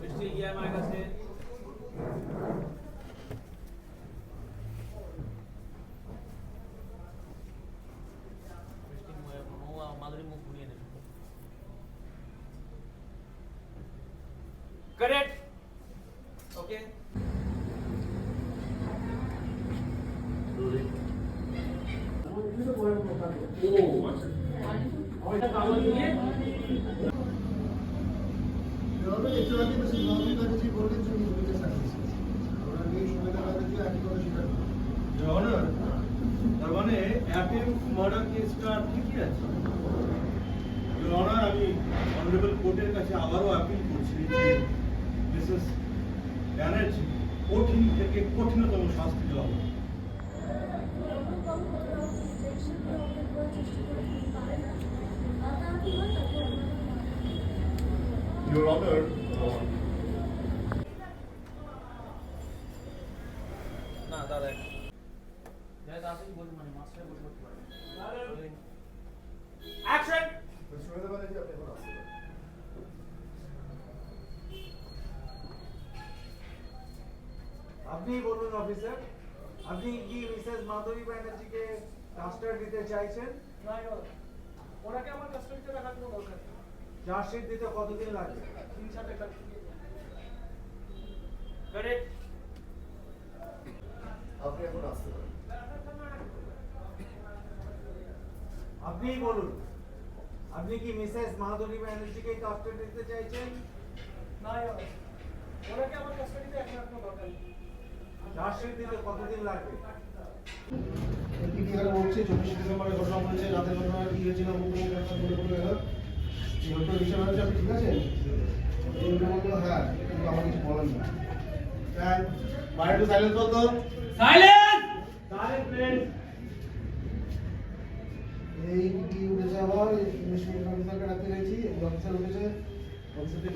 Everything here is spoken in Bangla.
মিষ্টি গিয়ে আমার কাছে মিষ্টি মুখ তার মানে অ্যাপিল মার্ডার কেসটা ঠিকই আছে Your আমি অনারেবল কোর্টের কাছে আবারও অ্যাপিল করছি যে কঠিন থেকে কঠিনতম শাস্তি দেওয়া Your Honor, না দাদা যাই তাড়াতাড়ি বলি মানে মাস্টার বলি করতে পারে অ্যাকশন সুমেধা ব্যানার্জি আপনি এখন আসতে পারেন। আপনি বলুন অফিসার আপনি কি মিসেস মাধুরী ব্যানার্জিকে কাস্টার দিতে চাইছেন? না ওনাকে আমার কাস্টডিতে রাখার কোনো দরকার নেই। চার্জশিট দিতে কতদিন লাগবে তিন কারেক্ট আপনি এখন আসতে পারেন। আপনিই বলুন আপনি কি মিসেস মাধুরী ব্যানার্জিকে কাস্টার দিতে চাইছেন? না ওনাকে আমার কাস্টডিতে এখন কোনো দরকার চার্জশিট দিতে কতদিন লাগবে বলছে? চব্বিশে ডিসেম্বরে ঘটনা বলেছে রাতের ঘটনা কি হয়েছিল মুখোমুখি একটা বলে বলে গেল ডক্টর বিষয় হচ্ছে আপনি ঠিক আছেন? উনি বলল হ্যাঁ কিন্তু আমার কিছু বলার নেই হ্যাঁ বাইরে একটু সাইলেন্স বলতো? সাইলেন্স এই কি রাখতে গেছি অফিসার উঠেছে। অফিসারকে